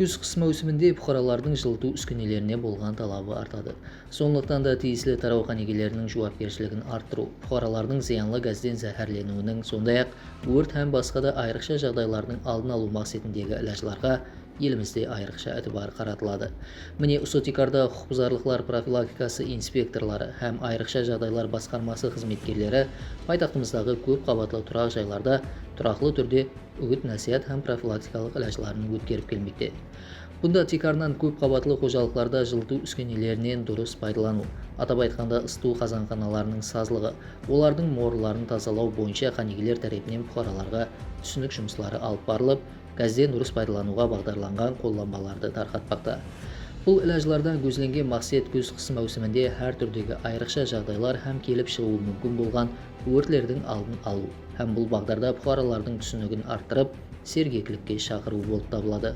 күз қыс маусымінде бұқаралардың жылыту үскенелеріне болған талабы артады. Сондықтан да тиесілі тараухан егелерінің жауапкершілігін арттыру бұқаралардың зиянлы газден зәһәрленуінің сондай-ақ өрт һәм басқа да айрықша жағдайлардың алдын алу мақсатындегі іләжларға елімізде айрықша әтібар қаратылады. Міне сотикарда құқық бұзарлықлар профилактикасы инспекторлары һәм айрықша жағдайлар басқармасы қызметкерлері пайтақтымыздағы көп қабатлы тұрақ жайларда тұрақлы түрде үгіт насихат һәм профилактикалық іләжларын өткеріп келмекте. Бұнда тикарынан көп қабатлы қожалықтарда жылыту үскенелерінен дұрыс пайдалану атап айтқанда ысыту қазанханаларының сазлығы олардың морларын тазалау бойынша қанегелер тарапынан бұқараларға түсінік жұмыстары алып барылып газден дұрыс пайдалануға бағдарланған қолданбаларды тарқатпақта. Бұл іләжлардан көзленген мақсат күз қыс маусымінде әр түрдегі айрықша жағдайлар һәм келіп шығуы мүмкін болған өртлердің алдын алу һәм бұл бағдарда бұқаралардың түсінігін арттырып сергектілікке шақыру болып табылады.